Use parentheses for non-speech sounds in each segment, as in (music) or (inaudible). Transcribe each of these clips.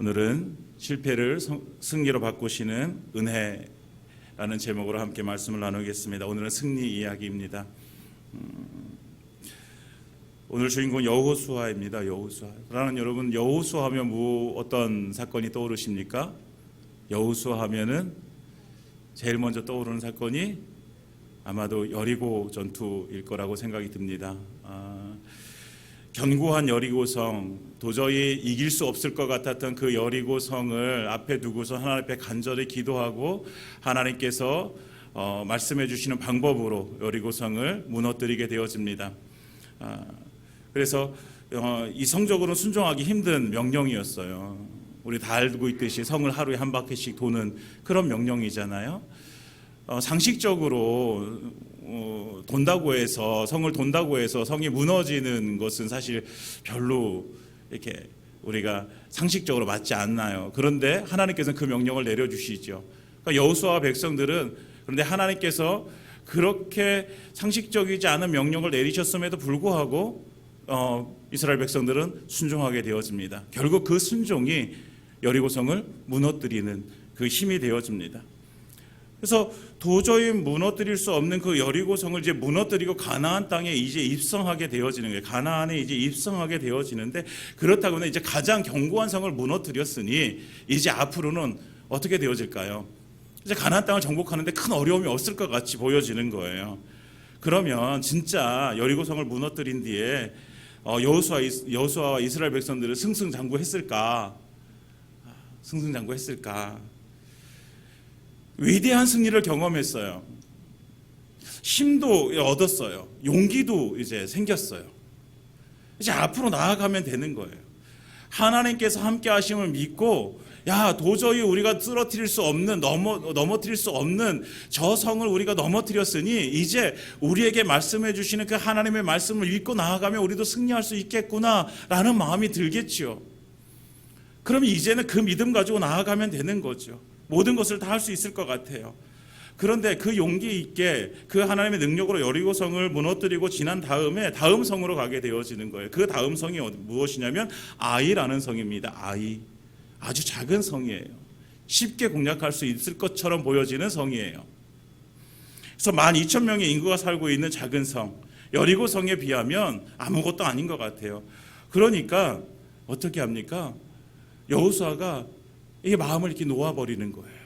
오늘은 실패를 성- 승리로 바꾸시는 은혜라는 제목으로 함께 말씀을 나누겠습니다. 오늘은 승리 이야기입니다. 음, 오늘 주인공 여호수아입니다. 여호수아. 그러나 여러분 여호수아 하면 뭐 어떤 사건이 떠오르십니까? 여호수아 하면은 제일 먼저 떠오르는 사건이 아마도 여리고 전투일 거라고 생각이 듭니다. 아, 견고한 여리고성 도저히 이길 수 없을 것 같았던 그 여리고성을 앞에 두고서 하나님 앞에 간절히 기도하고 하나님께서 어, 말씀해 주시는 방법으로 여리고성을 무너뜨리게 되어집니다. 아, 그래서 어, 이성적으로 순종하기 힘든 명령이었어요. 우리 다 알고 있듯이 성을 하루에 한 바퀴씩 도는 그런 명령이잖아요. 어, 상식적으로 어, 돈다고 해서 성을 돈다고 해서 성이 무너지는 것은 사실 별로 이렇게 우리가 상식적으로 맞지 않나요. 그런데 하나님께서는 그 명령을 내려주시죠. 그러니까 여호수아와 백성들은 그런데 하나님께서 그렇게 상식적이지 않은 명령을 내리셨음에도 불구하고 어, 이스라엘 백성들은 순종하게 되어집니다. 결국 그 순종이 여리고성을 무너뜨리는 그 힘이 되어집니다. 그래서 도저히 무너뜨릴 수 없는 그 여리고성을 이제 무너뜨리고 가나안 땅에 이제 입성하게 되어지는 거예요. 가나안에 이제 입성하게 되어지는데 그렇다고는 이제 가장 견고한 성을 무너뜨렸으니 이제 앞으로는 어떻게 되어질까요? 이제 가나안 땅을 정복하는데 큰 어려움이 없을 것 같이 보여지는 거예요. 그러면 진짜 여리고성을 무너뜨린 뒤에 어, 여호수아 여호수아와 이스라엘 백성들은 승승장구했을까? 승승장구했을까? 위대한 승리를 경험했어요. 힘도 얻었어요. 용기도 이제 생겼어요. 이제 앞으로 나아가면 되는 거예요. 하나님께서 함께 하심을 믿고 야 도저히 우리가 쓰러뜨릴 수 없는 넘어 넘어뜨릴 수 없는 저 성을 우리가 넘어뜨렸으니 이제 우리에게 말씀해 주시는 그 하나님의 말씀을 믿고 나아가면 우리도 승리할 수 있겠구나라는 마음이 들겠지요. 그러면 이제는 그 믿음 가지고 나아가면 되는 거죠. 모든 것을 다 할 수 있을 것 같아요. 그런데 그 용기 있게 그 하나님의 능력으로 여리고 성을 무너뜨리고 지난 다음에 다음 성으로 가게 되어지는 거예요. 그 다음 성이 무엇이냐면 아이라는 성입니다. 아이. 아주 작은 성이에요. 쉽게 공략할 수 있을 것처럼 보여지는 성이에요. 그래서 만 2천 명의 인구가 살고 있는 작은 성, 여리고 성에 비하면 아무것도 아닌 것 같아요. 그러니까 어떻게 합니까? 여호수아가 이게 마음을 이렇게 놓아버리는 거예요.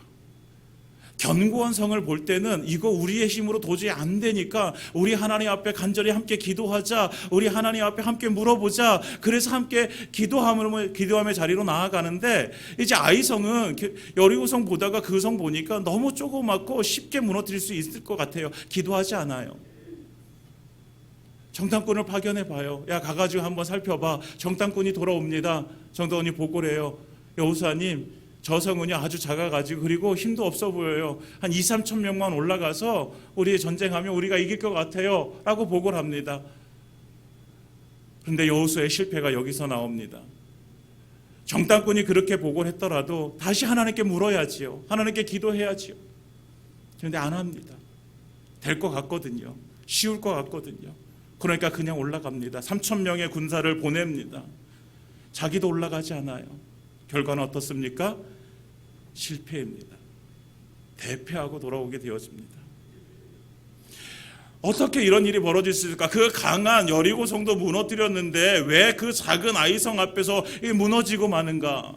견고한 성을 볼 때는 이거 우리의 힘으로 도저히 안 되니까 우리 하나님 앞에 간절히 함께 기도하자. 우리 하나님 앞에 함께 물어보자. 그래서 함께 기도함으로 기도함의 자리로 나아가는데 이제 아이성은 여리고성 보다가 그 성 보니까 너무 조그맣고 쉽게 무너뜨릴 수 있을 것 같아요. 기도하지 않아요. 정탐꾼을 파견해 봐요. 야 가가지고 한번 살펴봐. 정탐꾼이 돌아옵니다. 정탐꾼이 보고를 해요. 여호수아님 저 성은요 아주 작아가지고 그리고 힘도 없어 보여요. 한 2, 3천 명만 올라가서 우리 전쟁하면 우리가 이길 것 같아요. 라고 보고를 합니다. 그런데 여호수의 실패가 여기서 나옵니다. 정탐꾼이 그렇게 보고를 했더라도 다시 하나님께 물어야지요. 하나님께 기도해야지요. 그런데 안 합니다. 될 것 같거든요. 쉬울 것 같거든요. 그러니까 그냥 올라갑니다. 3천 명의 군사를 보냅니다. 자기도 올라가지 않아요. 결과는 어떻습니까? 실패입니다. 대패하고 돌아오게 되어집니다. 어떻게 이런 일이 벌어질 수 있을까? 그 강한 여리고 성도 무너뜨렸는데 왜 그 작은 아이성 앞에서 무너지고 마는가?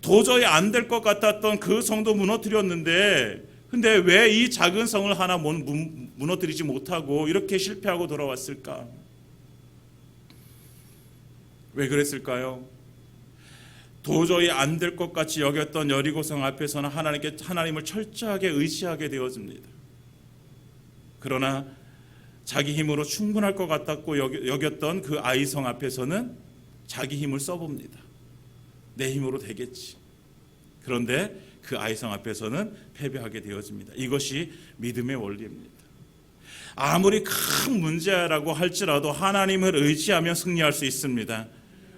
도저히 안 될 것 같았던 그 성도 무너뜨렸는데 근데 왜 이 작은 성을 하나 무너뜨리지 못하고 이렇게 실패하고 돌아왔을까? 왜 그랬을까요? 도저히 안 될 것 같이 여겼던 여리고성 앞에서는 하나님께 하나님을 철저하게 의지하게 되어집니다. 그러나 자기 힘으로 충분할 것 같았고 여겼던 그 아이성 앞에서는 자기 힘을 써봅니다. 내 힘으로 되겠지. 그런데 그 아이성 앞에서는 패배하게 되어집니다. 이것이 믿음의 원리입니다. 아무리 큰 문제라고 할지라도 하나님을 의지하면 승리할 수 있습니다.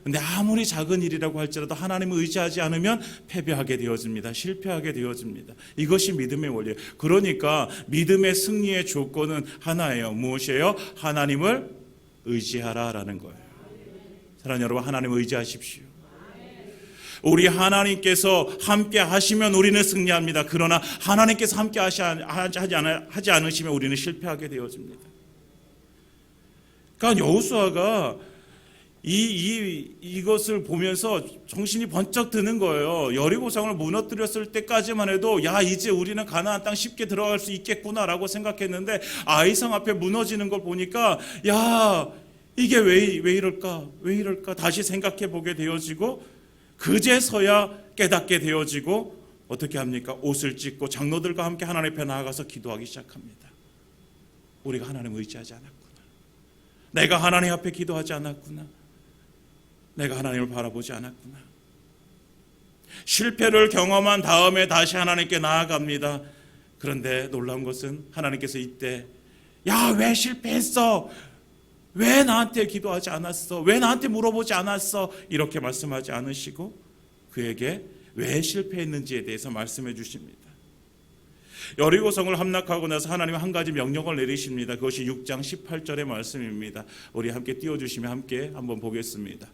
근데 아무리 작은 일이라고 할지라도 하나님을 의지하지 않으면 패배하게 되어집니다. 실패하게 되어집니다. 이것이 믿음의 원리예요. 그러니까 믿음의 승리의 조건은 하나예요. 무엇이에요? 하나님을 의지하라라는 거예요. 사랑하는 여러분, 하나님을 의지하십시오. 우리 하나님께서 함께 하시면 우리는 승리합니다. 그러나 하나님께서 함께 하지 않으시면 우리는 실패하게 되어집니다. 그러니까 여호수아가 이, 이, 이것을 보면서 정신이 번쩍 드는 거예요. 여리고성을 무너뜨렸을 때까지만 해도 야 이제 우리는 가나안 땅 쉽게 들어갈 수 있겠구나라고 생각했는데 아이성 앞에 무너지는 걸 보니까 야 이게 왜, 왜 이럴까 왜 이럴까 다시 생각해 보게 되어지고 그제서야 깨닫게 되어지고 어떻게 합니까? 옷을 찢고 장로들과 함께 하나님 앞에 나아가서 기도하기 시작합니다. 우리가 하나님 의지하지 않았구나. 내가 하나님 앞에 기도하지 않았구나. 내가 하나님을 바라보지 않았구나. 실패를 경험한 다음에 다시 하나님께 나아갑니다. 그런데 놀라운 것은 하나님께서 이때 야 왜 실패했어? 왜 나한테 기도하지 않았어? 왜 나한테 물어보지 않았어? 이렇게 말씀하지 않으시고 그에게 왜 실패했는지에 대해서 말씀해 주십니다. 여리고성을 함락하고 나서 하나님 한 가지 명령을 내리십니다. 그것이 6장 18절의 말씀입니다. 우리 함께 띄워 주시면 함께 한번 보겠습니다.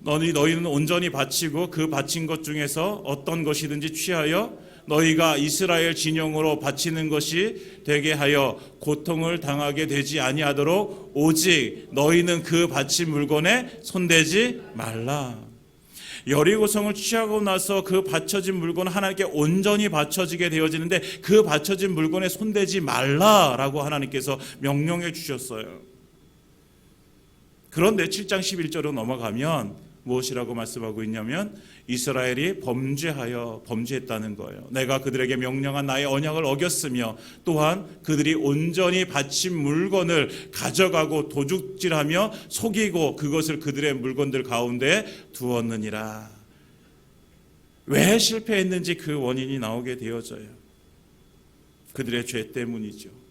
너희 너희는 온전히 바치고 그 바친 것 중에서 어떤 것이든지 취하여 너희가 이스라엘 진영으로 바치는 것이 되게 하여 고통을 당하게 되지 아니하도록 오직 너희는 그 바친 물건에 손대지 말라. 여리고성을 취하고 나서 그 바쳐진 물건은 하나님께 온전히 바쳐지게 되어지는데 그 바쳐진 물건에 손대지 말라라고 하나님께서 명령해 주셨어요. 그런데 7장 11절로 넘어가면 무엇이라고 말씀하고 있냐면 이스라엘이 범죄하여 범죄했다는 거예요. 내가 그들에게 명령한 나의 언약을 어겼으며 또한 그들이 온전히 바친 물건을 가져가고 도둑질하며 속이고 그것을 그들의 물건들 가운데 두었느니라. 왜 실패했는지 그 원인이 나오게 되어져요. 그들의 죄 때문이죠.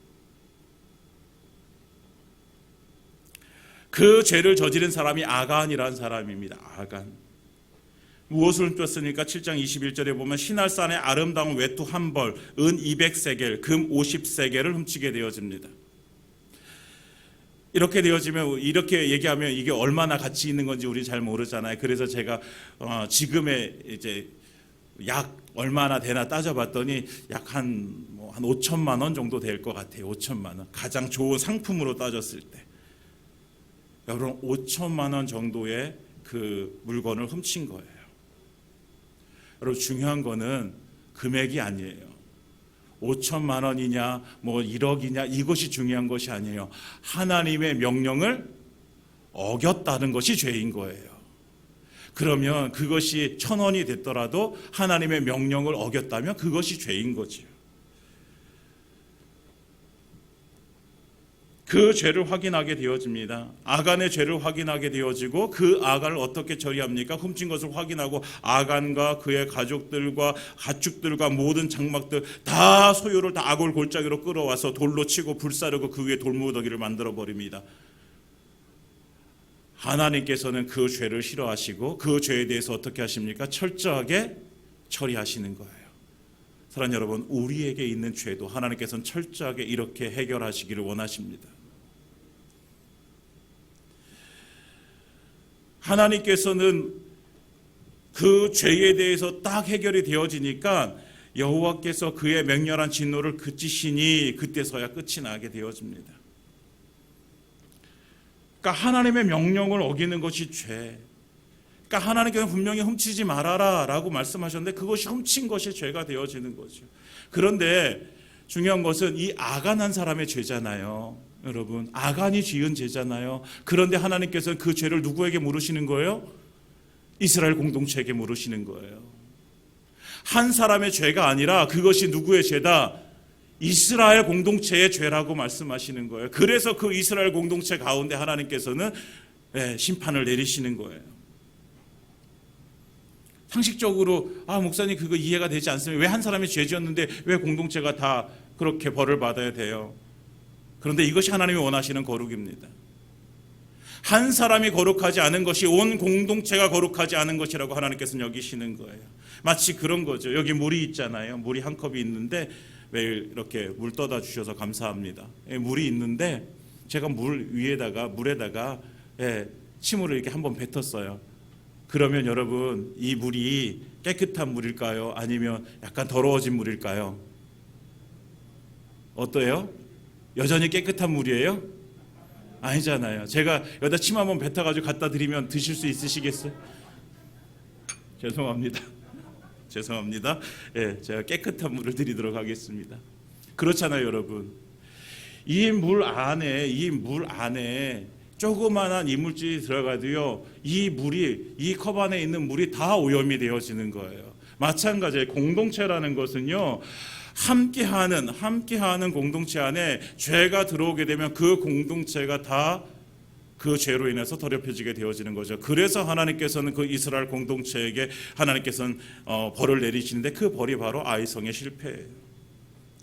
그 죄를 저지른 사람이 아간이라는 사람입니다. 아간. 무엇을 훔쳤으니까 7장 21절에 보면 신할산의 아름다운 외투 한 벌, 은 200세겔, 금 50세겔을 훔치게 되어집니다. 이렇게 되어지면 이렇게 얘기하면 이게 얼마나 가치 있는 건지 우리 잘 모르잖아요. 그래서 제가 어, 지금의 이제 약 얼마나 되나 따져봤더니 약한뭐한 5천만 원 정도 될 것 같아요. 5천만 원 가장 좋은 상품으로 따졌을 때. 여러분 5천만 원 정도의 그 물건을 훔친 거예요. 여러분 중요한 거는 금액이 아니에요. 5천만 원이냐 뭐 1억이냐 이것이 중요한 것이 아니에요. 하나님의 명령을 어겼다는 것이 죄인 거예요. 그러면 그것이 천 원이 됐더라도 하나님의 명령을 어겼다면 그것이 죄인 거지요. 그 죄를 확인하게 되어집니다. 아간의 죄를 확인하게 되어지고 그 아간을 어떻게 처리합니까? 훔친 것을 확인하고 아간과 그의 가족들과 가축들과 모든 장막들 다 소유를 다 아골 골짜기로 끌어와서 돌로 치고 불사르고 그 위에 돌무더기를 만들어 버립니다. 하나님께서는 그 죄를 싫어하시고 그 죄에 대해서 어떻게 하십니까? 철저하게 처리하시는 거예요. 사랑 여러분, 우리에게 있는 죄도 하나님께서는 철저하게 이렇게 해결하시기를 원하십니다. 하나님께서는 그 죄에 대해서 딱 해결이 되어지니까 여호와께서 그의 맹렬한 진노를 그치시니 그때서야 끝이 나게 되어집니다. 그러니까 하나님의 명령을 어기는 것이 죄. 그러니까 하나님께서 분명히 훔치지 말아라라고 말씀하셨는데 그것이 훔친 것이 죄가 되어지는 거죠. 그런데 중요한 것은 이 아간한 사람의 죄잖아요. 여러분, 아간이 지은 죄잖아요. 그런데 하나님께서는 그 죄를 누구에게 물으시는 거예요? 이스라엘 공동체에게 물으시는 거예요. 한 사람의 죄가 아니라 그것이 누구의 죄다? 이스라엘 공동체의 죄라고 말씀하시는 거예요. 그래서 그 이스라엘 공동체 가운데 하나님께서는 예, 심판을 내리시는 거예요. 상식적으로 아 목사님 그거 이해가 되지 않습니다. 왜 한 사람이 죄 지었는데 왜 공동체가 다 그렇게 벌을 받아야 돼요? 그런데 이것이 하나님이 원하시는 거룩입니다. 한 사람이 거룩하지 않은 것이 온 공동체가 거룩하지 않은 것이라고 하나님께서는 여기시는 거예요. 마치 그런 거죠. 여기 물이 있잖아요. 물이 한 컵이 있는데 매일 이렇게 물 떠다 주셔서 감사합니다. 예, 물이 있는데 제가 물 위에다가 물에다가 예, 침을 이렇게 한번 뱉었어요. 그러면 여러분 이 물이 깨끗한 물일까요? 아니면 약간 더러워진 물일까요? 어때요? 여전히 깨끗한 물이에요? 아니잖아요. 제가 여기다 침 한번 뱉어가지고 갖다 드리면 드실 수 있으시겠어요? 죄송합니다. (laughs) 죄송합니다. 예, 제가 깨끗한 물을 드리도록 하겠습니다. 그렇잖아요, 여러분. 이 물 안에 이 물 안에 조그만한 이물질이 들어가도요. 이 물이 이 컵 안에 있는 물이 다 오염이 되어지는 거예요. 마찬가지로 공동체라는 것은요. 함께하는 함께하는 공동체 안에 죄가 들어오게 되면 그 공동체가 다 그 죄로 인해서 더럽혀지게 되어지는 거죠. 그래서 하나님께서는 그 이스라엘 공동체에게 하나님께서는 어, 벌을 내리시는데 그 벌이 바로 아이성의 실패예요.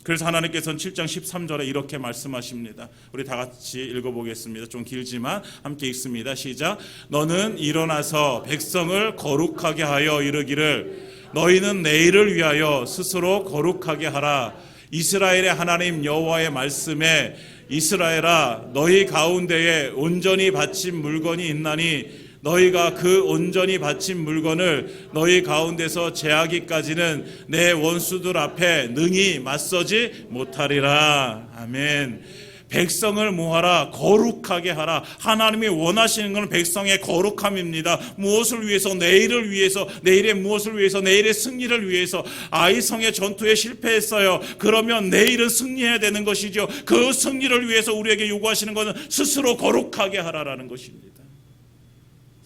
그래서 하나님께서는 7장 13절에 이렇게 말씀하십니다. 우리 다 같이 읽어보겠습니다. 좀 길지만 함께 읽습니다. 시작. 너는 일어나서 백성을 거룩하게 하여 이르기를 너희는 내일을 위하여 스스로 거룩하게 하라. 이스라엘의 하나님 여호와의 말씀에 이스라엘아 너희 가운데에 온전히 바친 물건이 있나니 너희가 그 온전히 바친 물건을 너희 가운데서 제하기까지는 내 원수들 앞에 능히 맞서지 못하리라. 아멘. 백성을 모아라 거룩하게 하라. 하나님이 원하시는 것은 백성의 거룩함입니다. 무엇을 위해서? 내일을 위해서? 내일의 무엇을 위해서? 내일의 승리를 위해서? 아이성의 전투에 실패했어요. 그러면 내일은 승리해야 되는 것이죠. 그 승리를 위해서 우리에게 요구하시는 것은 스스로 거룩하게 하라라는 것입니다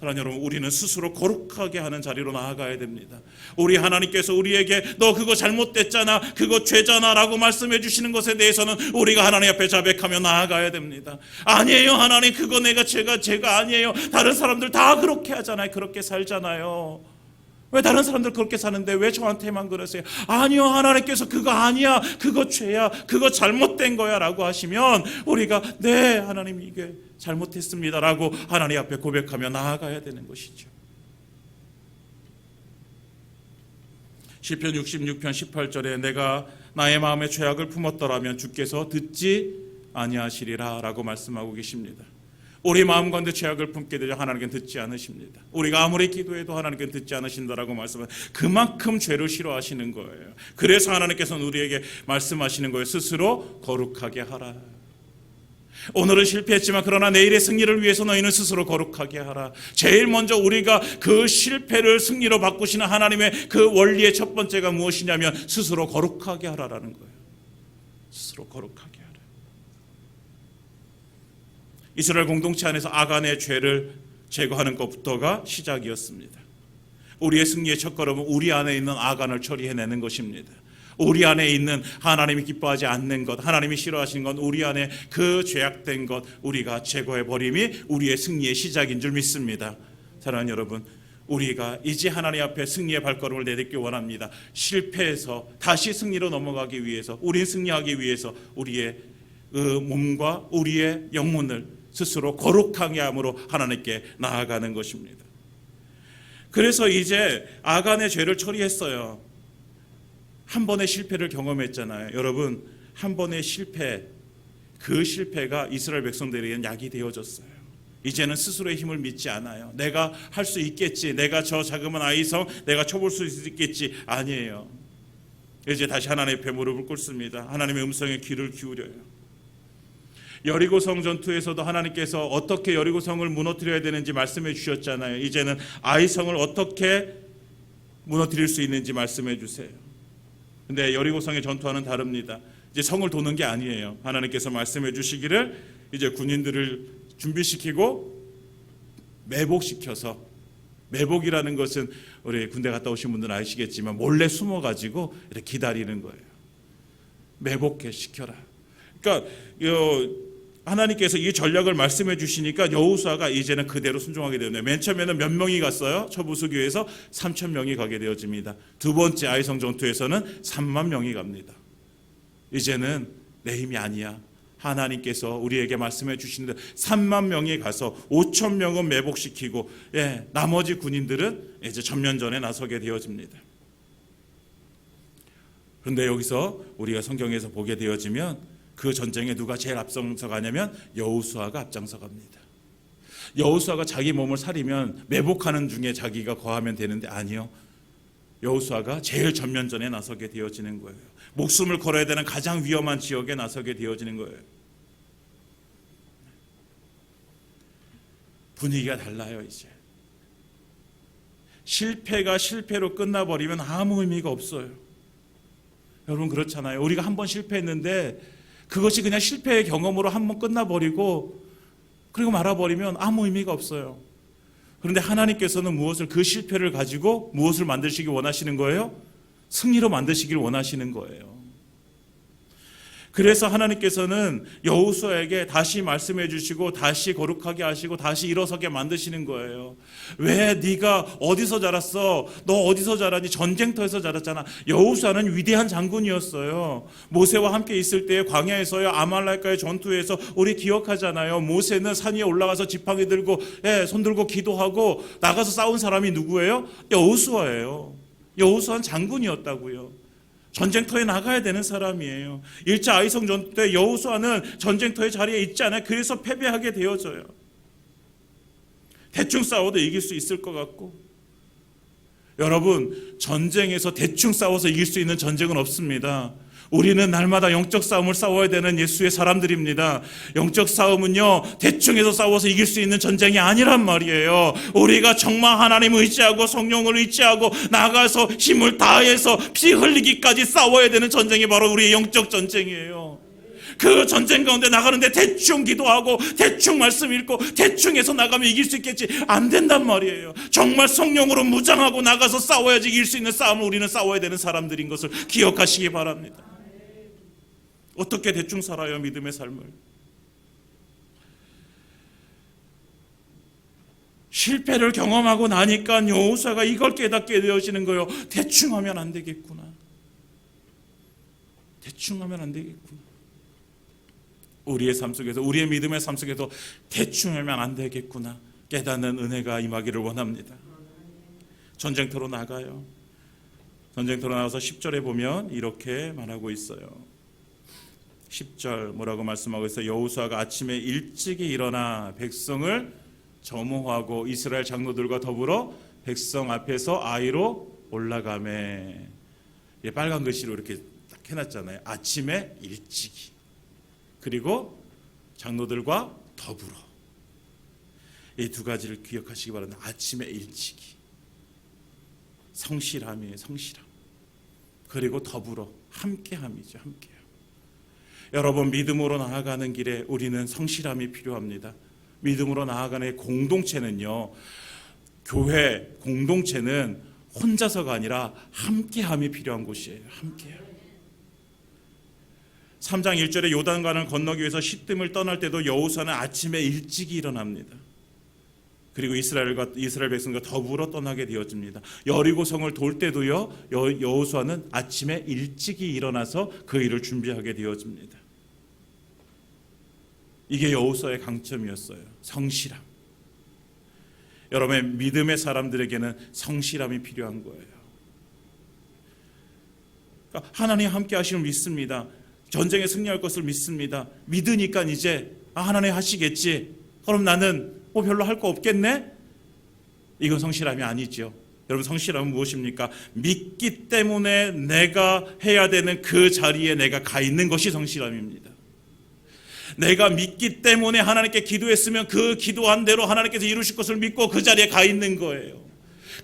사랑하는 여러분, 우리는 스스로 거룩하게 하는 자리로 나아가야 됩니다. 우리 하나님께서 우리에게 너 그거 잘못됐잖아, 그거 죄잖아 라고 말씀해 주시는 것에 대해서는 우리가 하나님 앞에 자백하며 나아가야 됩니다. 아니에요, 하나님 그거 내가 제가 제가 아니에요. 다른 사람들 다 그렇게 하잖아요, 그렇게 살잖아요. 왜 다른 사람들 그렇게 사는데 왜 저한테만 그러세요? 아니요, 하나님께서 그거 아니야, 그거 죄야, 그거 잘못된 거야 라고 하시면 우리가 네, 하나님 이게 잘못했습니다라고 하나님 앞에 고백하며 나아가야 되는 것이죠. 시편 66편 18절에 내가 나의 마음에 죄악을 품었더라면 주께서 듣지 아니하시리라라고 말씀하고 계십니다. 우리 마음 가운데 죄악을 품게 되자 하나님께는 듣지 않으십니다. 우리가 아무리 기도해도 하나님께는 듣지 않으신다라고 말씀은 그만큼 죄를 싫어하시는 거예요. 그래서 하나님께서는 우리에게 말씀하시는 거예요. 스스로 거룩하게 하라. 오늘은 실패했지만 그러나 내일의 승리를 위해서 너희는 스스로 거룩하게 하라. 제일 먼저 우리가 그 실패를 승리로 바꾸시는 하나님의 그 원리의 첫 번째가 무엇이냐면 스스로 거룩하게 하라라는 거예요. 스스로 거룩하게 하라. 이스라엘 공동체 안에서 아간의 죄를 제거하는 것부터가 시작이었습니다. 우리의 승리의 첫걸음은 우리 안에 있는 아간을 처리해내는 것입니다. 우리 안에 있는 하나님이 기뻐하지 않는 것, 하나님이 싫어하시는 것, 우리 안에 그 죄악된 것 우리가 제거해 버림이 우리의 승리의 시작인 줄 믿습니다. 사랑하는 여러분, 우리가 이제 하나님 앞에 승리의 발걸음을 내딛기 원합니다. 실패해서 다시 승리로 넘어가기 위해서, 우린 승리하기 위해서 우리의 그 몸과 우리의 영혼을 스스로 거룩하게 함으로 하나님께 나아가는 것입니다. 그래서 이제 아간의 죄를 처리했어요. 한 번의 실패를 경험했잖아요. 여러분, 한 번의 실패, 그 실패가 이스라엘 백성들에게는 약이 되어졌어요. 이제는 스스로의 힘을 믿지 않아요. 내가 할 수 있겠지. 내가 저 자그마한 아이성 내가 쳐볼 수 있겠지. 아니에요. 이제 다시 하나님 앞에 무릎을 꿇습니다. 하나님의 음성에 귀를 기울여요. 여리고성 전투에서도 하나님께서 어떻게 여리고성을 무너뜨려야 되는지 말씀해 주셨잖아요. 이제는 아이성을 어떻게 무너뜨릴 수 있는지 말씀해 주세요. 근데 여리고성의 전투와는 다릅니다. 이제 성을 도는 게 아니에요. 하나님께서 말씀해 주시기를 이제 군인들을 준비시키고 매복시켜서 매복이라는 것은 우리 군대 갔다 오신 분들은 아시겠지만 몰래 숨어 가지고 이렇게 기다리는 거예요. 매복해 시켜라. 그러니까 하나님께서 이 전략을 말씀해 주시니까 여호수아가 이제는 그대로 순종하게 되네요. 맨 처음에는 몇 명이 갔어요? 처부수교에서 3천 명이 가게 되어집니다. 두 번째 아이성 전투에서는 3만 명이 갑니다. 이제는 내 힘이 아니야. 하나님께서 우리에게 말씀해 주시는데 3만 명이 가서 5천 명은 매복시키고 예, 나머지 군인들은 이제 전면전에 나서게 되어집니다. 그런데 여기서 우리가 성경에서 보게 되어지면 그 전쟁에 누가 제일 앞장서 가냐면 여호수아가 앞장서 갑니다. 여호수아가 자기 몸을 사리면 매복하는 중에 자기가 거하면 되는데 아니요. 여호수아가 제일 전면전에 나서게 되어지는 거예요. 목숨을 걸어야 되는 가장 위험한 지역에 나서게 되어지는 거예요. 분위기가 달라요, 이제. 실패가 실패로 끝나버리면 아무 의미가 없어요. 여러분 그렇잖아요. 우리가 한 번 실패했는데 그것이 그냥 실패의 경험으로 한번 끝나버리고 그리고 말아버리면 아무 의미가 없어요. 그런데 하나님께서는 무엇을 그 실패를 가지고 무엇을 만드시기 원하시는 거예요? 승리로 만드시길 원하시는 거예요. 그래서 하나님께서는 여호수아에게 다시 말씀해 주시고 다시 거룩하게 하시고 다시 일어서게 만드시는 거예요. 왜 네가 어디서 자랐어? 너 어디서 자라니? 전쟁터에서 자랐잖아. 여호수아는 위대한 장군이었어요. 모세와 함께 있을 때 광야에서요 아말렉과의 전투에서 우리 기억하잖아요. 모세는 산 위에 올라가서 지팡이 들고 예, 손 들고 기도하고 나가서 싸운 사람이 누구예요? 여호수아예요. 여호수아는 장군이었다고요. 전쟁터에 나가야 되는 사람이에요. 일차 아이성 전투 때 여호수아는 전쟁터의 자리에 있지 않아요. 그래서 패배하게 되어져요. 대충 싸워도 이길 수 있을 것 같고. 여러분, 전쟁에서 대충 싸워서 이길 수 있는 전쟁은 없습니다. 우리는 날마다 영적 싸움을 싸워야 되는 예수의 사람들입니다. 영적 싸움은요, 대충해서 싸워서 이길 수 있는 전쟁이 아니란 말이에요. 우리가 정말 하나님 의지하고 성령을 의지하고 나가서 힘을 다해서 피 흘리기까지 싸워야 되는 전쟁이 바로 우리의 영적 전쟁이에요. 그 전쟁 가운데 나가는데 대충 기도하고 대충 말씀 읽고 대충 해서 나가면 이길 수 있겠지 안 된단 말이에요. 정말 성령으로 무장하고 나가서 싸워야지 이길 수 있는 싸움을 우리는 싸워야 되는 사람들인 것을 기억하시기 바랍니다. 어떻게 대충 살아요 믿음의 삶을? 실패를 경험하고 나니까 여호수아가 이걸 깨닫게 되어지는 거예요. 대충 하면 안 되겠구나. 대충 하면 안 되겠구나. 우리의 삶 속에서 우리의 믿음의 삶 속에서 대충 하면 안 되겠구나. 깨닫는 은혜가 임하기를 원합니다. 전쟁터로 나가요. 전쟁터로 나가서 10절에 보면 이렇게 말하고 있어요. 10절 뭐라고 말씀하고 있어요? 여호수아가 아침에 일찍이 일어나 백성을 점호하고 이스라엘 장로들과 더불어 백성 앞에서 아이로 올라가매. 예, 빨간 글씨로 이렇게 딱 해놨잖아요. 아침에 일찍이. 그리고 장로들과 더불어. 이 두 가지를 기억하시기 바랍니다. 아침에 일찍이. 성실함이에요, 성실함. 그리고 더불어 함께함이죠, 함께. 여러분 믿음으로 나아가는 길에 우리는 성실함이 필요합니다. 믿음으로 나아가는 공동체는요. 교회 공동체는 혼자서가 아니라 함께함이 필요한 곳이에요. 함께함. 3장 1절에 요단강을 건너기 위해서 시뜸을 떠날 때도 여호수아는 아침에 일찍이 일어납니다. 그리고 이스라엘과 이스라엘 백성과 더불어 떠나게 되어집니다. 여리고성을 돌 때도요 여, 여호수아는 아침에 일찍이 일어나서 그 일을 준비하게 되어집니다. 이게 여호수아의 강점이었어요. 성실함. 여러분의 믿음의 사람들에게는 성실함이 필요한 거예요. 그러니까 하나님 함께 하시는 믿습니다. 전쟁에 승리할 것을 믿습니다. 믿으니까 이제 아, 하나님 하시겠지. 그럼 나는 뭐 별로 할 거 없겠네? 이건 성실함이 아니죠. 여러분 성실함은 무엇입니까? 믿기 때문에 내가 해야 되는 그 자리에 내가 가 있는 것이 성실함입니다. 내가 믿기 때문에 하나님께 기도했으면 그 기도한 대로 하나님께서 이루실 것을 믿고 그 자리에 가 있는 거예요.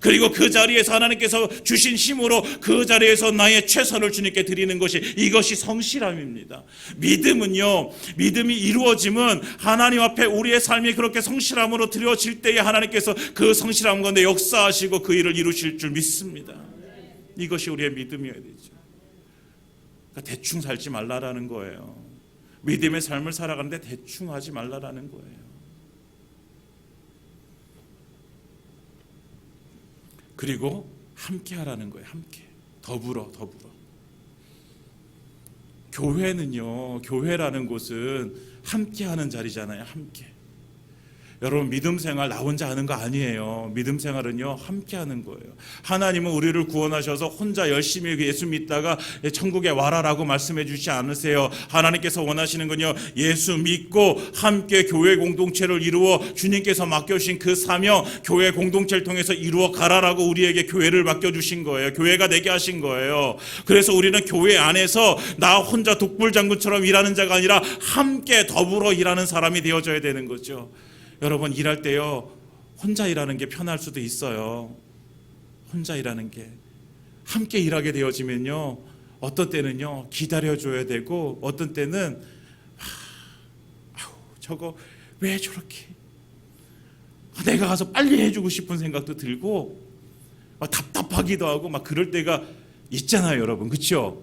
그리고 그 자리에서 하나님께서 주신 힘으로 그 자리에서 나의 최선을 주님께 드리는 것이 이것이 성실함입니다. 믿음은요, 믿음이 이루어짐은 하나님 앞에 우리의 삶이 그렇게 성실함으로 드려질 때에 하나님께서 그 성실함 가운데 역사하시고 그 일을 이루실 줄 믿습니다. 이것이 우리의 믿음이어야 되죠. 그러니까 대충 살지 말라라는 거예요. 믿음의 삶을 살아가는데 대충 하지 말라라는 거예요. 그리고 함께 하라는 거예요. 함께. 더불어 더불어. 교회는요. 교회라는 곳은 함께 하는 자리잖아요. 함께. 여러분 믿음 생활 나 혼자 하는 거 아니에요. 믿음 생활은요 함께 하는 거예요. 하나님은 우리를 구원하셔서 혼자 열심히 예수 믿다가 천국에 와라라고 말씀해 주지 않으세요. 하나님께서 원하시는 건요 예수 믿고 함께 교회 공동체를 이루어 주님께서 맡겨주신 그 사명 교회 공동체를 통해서 이루어 가라라고 우리에게 교회를 맡겨주신 거예요. 교회가 되게 하신 거예요. 그래서 우리는 교회 안에서 나 혼자 독불장군처럼 일하는 자가 아니라 함께 더불어 일하는 사람이 되어져야 되는 거죠. 여러분 일할 때요 혼자 일하는 게 편할 수도 있어요. 혼자 일하는 게 함께 일하게 되어지면요 어떤 때는요 기다려줘야 되고 어떤 때는 하, 아우 저거 왜 저렇게 내가 가서 빨리 해주고 싶은 생각도 들고 막 답답하기도 하고 막 그럴 때가 있잖아요 여러분 그렇죠?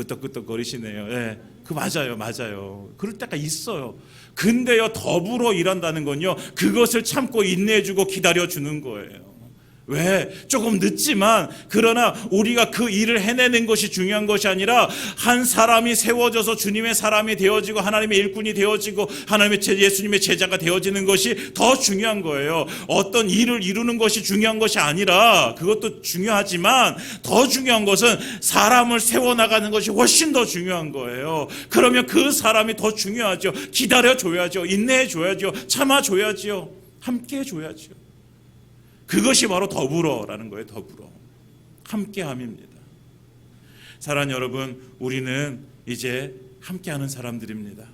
끄떡끄떡 거리시네요. 예. 그 맞아요, 맞아요. 그럴 때가 있어요. 근데요, 더불어 일한다는 건요, 그것을 참고 인내해주고 기다려주는 거예요. 왜? 조금 늦지만, 그러나 우리가 그 일을 해내는 것이 중요한 것이 아니라, 한 사람이 세워져서 주님의 사람이 되어지고, 하나님의 일꾼이 되어지고, 하나님의 제, 예수님의 제자가 되어지는 것이 더 중요한 거예요. 어떤 일을 이루는 것이 중요한 것이 아니라, 그것도 중요하지만, 더 중요한 것은 사람을 세워나가는 것이 훨씬 더 중요한 거예요. 그러면 그 사람이 더 중요하죠. 기다려줘야죠. 인내해줘야죠. 참아줘야죠. 함께 해줘야죠. 그것이 바로 더불어라는 거예요. 더불어. 함께함입니다. 사랑하는 여러분, 우리는 이제 함께하는 사람들입니다.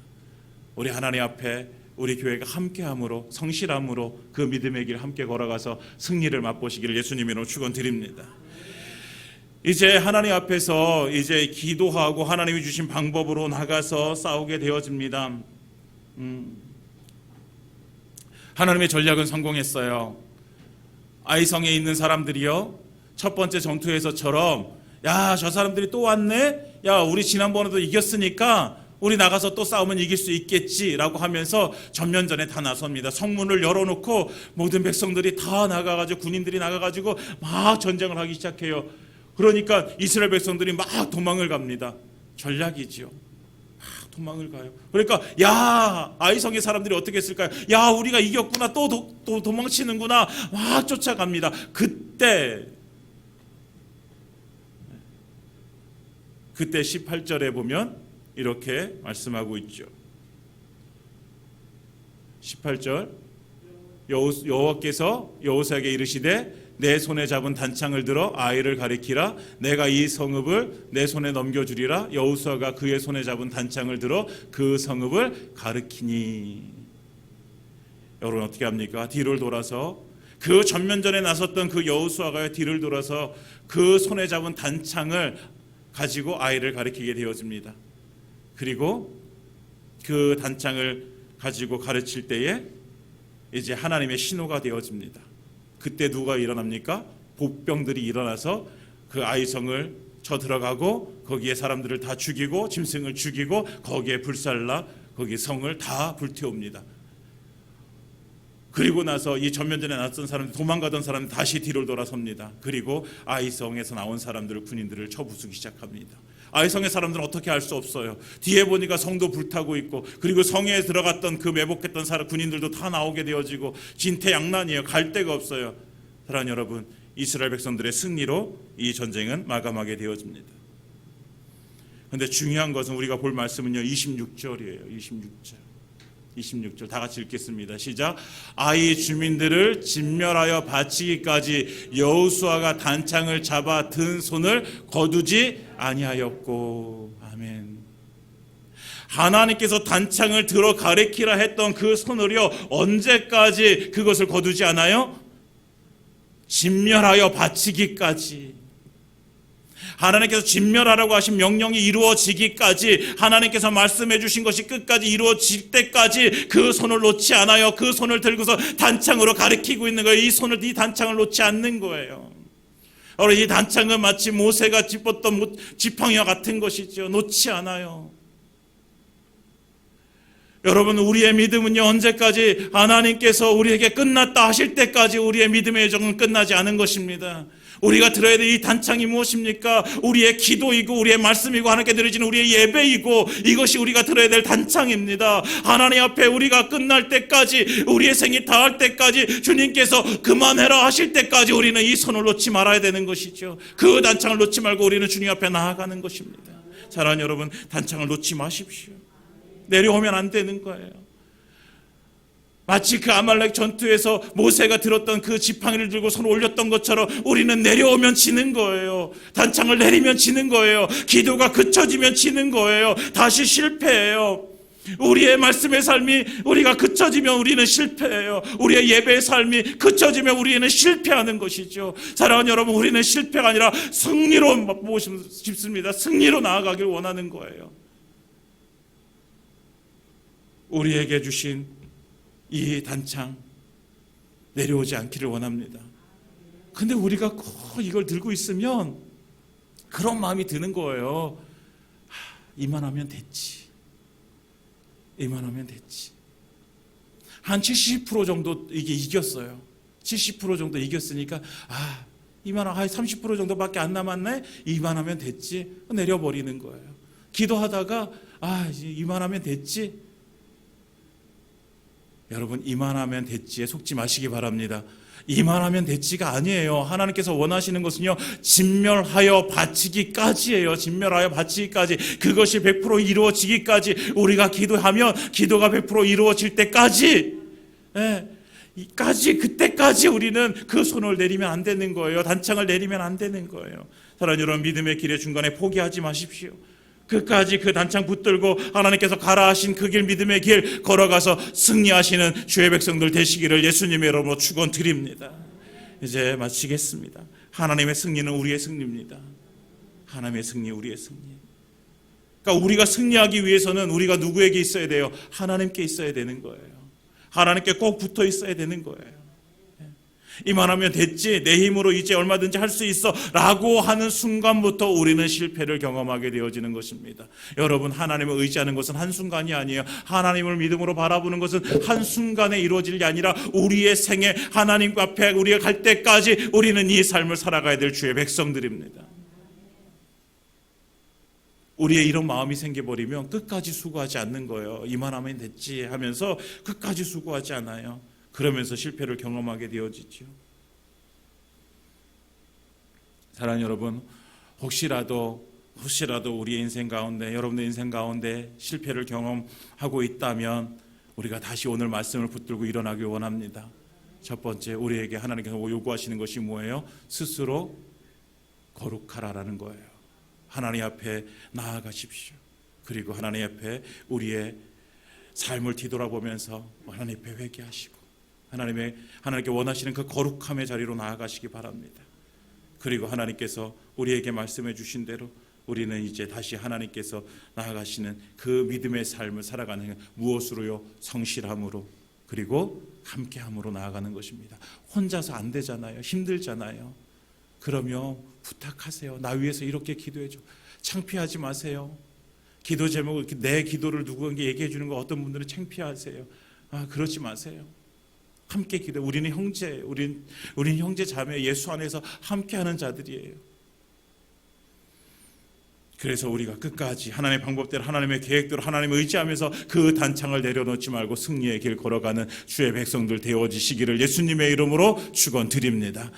우리 하나님 앞에 우리 교회가 함께함으로 성실함으로 그 믿음의 길 함께 걸어가서 승리를 맛보시기를 예수님으로 축원드립니다. 이제 하나님 앞에서 이제 기도하고 하나님이 주신 방법으로 나가서 싸우게 되어집니다. 음. 하나님의 전략은 성공했어요. 아이성에 있는 사람들이요. 첫 번째 전투에서처럼 야, 저 사람들이 또 왔네? 야, 우리 지난번에도 이겼으니까 우리 나가서 또 싸우면 이길 수 있겠지라고 하면서 전면전에 다 나섭니다. 성문을 열어놓고 모든 백성들이 다 나가가지고 군인들이 나가가지고 막 전쟁을 하기 시작해요. 그러니까 이스라엘 백성들이 막 도망을 갑니다. 전략이지요. 막 도망을 가요. 그러니까 야 아이성의 사람들이 어떻게 했을까요? 야 우리가 이겼구나 또, 도, 또 도망치는구나 막 쫓아갑니다. 그때 그때 18절에 보면 이렇게 말씀하고 있죠. 18절 여호- 여호와께서 여호사에게 이르시되 내 손에 잡은 단창을 들어 아이를 가리키라 내가 이 성읍을 내 손에 넘겨주리라 여호수아가 그의 손에 잡은 단창을 들어 그 성읍을 가리키니 여러분 어떻게 합니까? 뒤를 돌아서 그 전면전에 나섰던 그 여호수아가 뒤를 돌아서 그 손에 잡은 단창을 가지고 아이를 가리키게 되어집니다. 그리고 그 단창을 가지고 가르칠 때에 이제 하나님의 신호가 되어집니다. 그때 누가 일어납니까? 복병들이 일어나서 그 아이성을 쳐 들어가고 거기에 사람들을 다 죽이고 짐승을 죽이고 거기에 불살라 거기 성을 다 불태웁니다. 그리고 나서 이 전면전에 나선 사람 도망가던 사람 다시 뒤를 돌아섭니다. 그리고 아이성에서 나온 사람들을 군인들을 쳐부수기 시작합니다. 아이성의 사람들은 어떻게 할수 없어요. 뒤에 보니까 성도 불타고 있고 그리고 성에 들어갔던 그 매복했던 사람 군인들도 다 나오게 되어지고 진퇴양난이에요. 갈 데가 없어요. 사랑하는 여러분, 이스라엘 백성들의 승리로 이 전쟁은 마감하게 되어집니다. 근데 중요한 것은 우리가 볼 말씀은요. 26절이에요. 26절. 26절 다 같이 읽겠습니다. 시작. 아이 주민들을 진멸하여 바치기까지 여호수아가 단창을 잡아 든 손을 거두지 아니하였고. 아멘. 하나님께서 단창을 들어 가리키라 했던 그 손을요 언제까지 그것을 거두지 않아요? 진멸하여 바치기까지. 하나님께서 진멸하라고 하신 명령이 이루어지기까지 하나님께서 말씀해 주신 것이 끝까지 이루어질 때까지 그 손을 놓지 않아요. 그 손을 들고서 단창으로 가리키고 있는 거예요. 이 손을 이 단창을 놓지 않는 거예요. 여러분 이 단창은 마치 모세가 짚었던 지팡이와 같은 것이죠. 놓지 않아요. 여러분 우리의 믿음은요 언제까지 하나님께서 우리에게 끝났다 하실 때까지 우리의 믿음의 여정은 끝나지 않은 것입니다. 우리가 들어야 될 이 단창이 무엇입니까? 우리의 기도이고 우리의 말씀이고 하나님께 드려지는 우리의 예배이고 이것이 우리가 들어야 될 단창입니다. 하나님 앞에 우리가 끝날 때까지 우리의 생이 다할 때까지 주님께서 그만해라 하실 때까지 우리는 이 손을 놓지 말아야 되는 것이죠. 그 단창을 놓지 말고 우리는 주님 앞에 나아가는 것입니다. 사랑하는 여러분 단창을 놓지 마십시오. 내려오면 안 되는 거예요. 마치 그 아말렉 전투에서 모세가 들었던 그 지팡이를 들고 손을 올렸던 것처럼 우리는 내려오면 지는 거예요. 단창을 내리면 지는 거예요. 기도가 그쳐지면 지는 거예요. 다시 실패해요. 우리의 말씀의 삶이 우리가 그쳐지면 우리는 실패해요. 우리의 예배의 삶이 그쳐지면 우리는 실패하는 것이죠. 사랑하는 여러분, 우리는 실패가 아니라 승리로 맛보고 싶습니다. 승리로 나아가길 원하는 거예요. 우리에게 주신 이 단창 내려오지 않기를 원합니다. 근데 우리가 꼭 이걸 들고 있으면 그런 마음이 드는 거예요. 하, 이만하면 됐지. 이만하면 됐지. 한 70% 정도 이게 이겼어요. 70% 정도 이겼으니까 아 이만한 한30% 정도밖에 안 남았네. 이만하면 됐지. 내려버리는 거예요. 기도하다가 아 이만하면 됐지. 여러분 이만하면 됐지에 속지 마시기 바랍니다. 이만하면 됐지가 아니에요. 하나님께서 원하시는 것은요, 진멸하여 바치기까지예요. 진멸하여 바치기까지. 그것이 100% 이루어지기까지 우리가 기도하면 기도가 100% 이루어질 때까지, 예, 이까지 그때까지 우리는 그 손을 내리면 안 되는 거예요. 단창을 내리면 안 되는 거예요. 사랑하는 여러분, 믿음의 길의 중간에 포기하지 마십시오. 끝까지 그 단창 붙들고 하나님께서 가라 하신 그 길 믿음의 길 걸어가서 승리하시는 주의 백성들 되시기를 예수님의 이름으로 축원드립니다. 이제 마치겠습니다. 하나님의 승리는 우리의 승리입니다. 하나님의 승리 우리의 승리. 그러니까 우리가 승리하기 위해서는 우리가 누구에게 있어야 돼요? 하나님께 있어야 되는 거예요. 하나님께 꼭 붙어 있어야 되는 거예요. 이만하면 됐지. 내 힘으로 이제 얼마든지 할 수 있어. 라고 하는 순간부터 우리는 실패를 경험하게 되어지는 것입니다. 여러분 하나님을 의지하는 것은 한순간이 아니에요. 하나님을 믿음으로 바라보는 것은 한순간에 이루어질 게 아니라 우리의 생에 하나님 앞에 우리가 갈 때까지 우리는 이 삶을 살아가야 될 주의 백성들입니다. 우리의 이런 마음이 생겨버리면 끝까지 수고하지 않는 거예요. 이만하면 됐지 하면서 끝까지 수고하지 않아요 그러면서 실패를 경험하게 되어지죠. 사랑하는 여러분, 혹시라도 혹시라도 우리의 인생 가운데 여러분의 인생 가운데 실패를 경험하고 있다면 우리가 다시 오늘 말씀을 붙들고 일어나길 원합니다. 첫 번째 우리에게 하나님께서 요구하시는 것이 뭐예요? 스스로 거룩하라라는 거예요. 하나님 앞에 나아가십시오. 그리고 하나님 앞에 우리의 삶을 뒤돌아보면서 하나님 앞에 회개하시고 하나님의 하나님께 원하시는 그 거룩함의 자리로 나아가시기 바랍니다. 그리고 하나님께서 우리에게 말씀해 주신 대로 우리는 이제 다시 하나님께서 나아가시는 그 믿음의 삶을 살아가는 무엇으로요? 성실함으로 그리고 함께함으로 나아가는 것입니다. 혼자서 안 되잖아요. 힘들잖아요. 그러면 부탁하세요. 나 위해서 이렇게 기도해 줘. 창피하지 마세요. 기도 제목을 내 기도를 누구에게 얘기해 주는 거 어떤 분들은 창피하세요. 아, 그러지 마세요. 함께 기도. 우리는 형제, 우린 우린 형제 자매 예수 안에서 함께 하는 자들이에요. 그래서 우리가 끝까지 하나님의 방법대로 하나님의 계획대로 하나님을 의지하면서 그 단창을 내려놓지 말고 승리의 길 걸어가는 주의 백성들 되어지시기를 예수님의 이름으로 축원드립니다.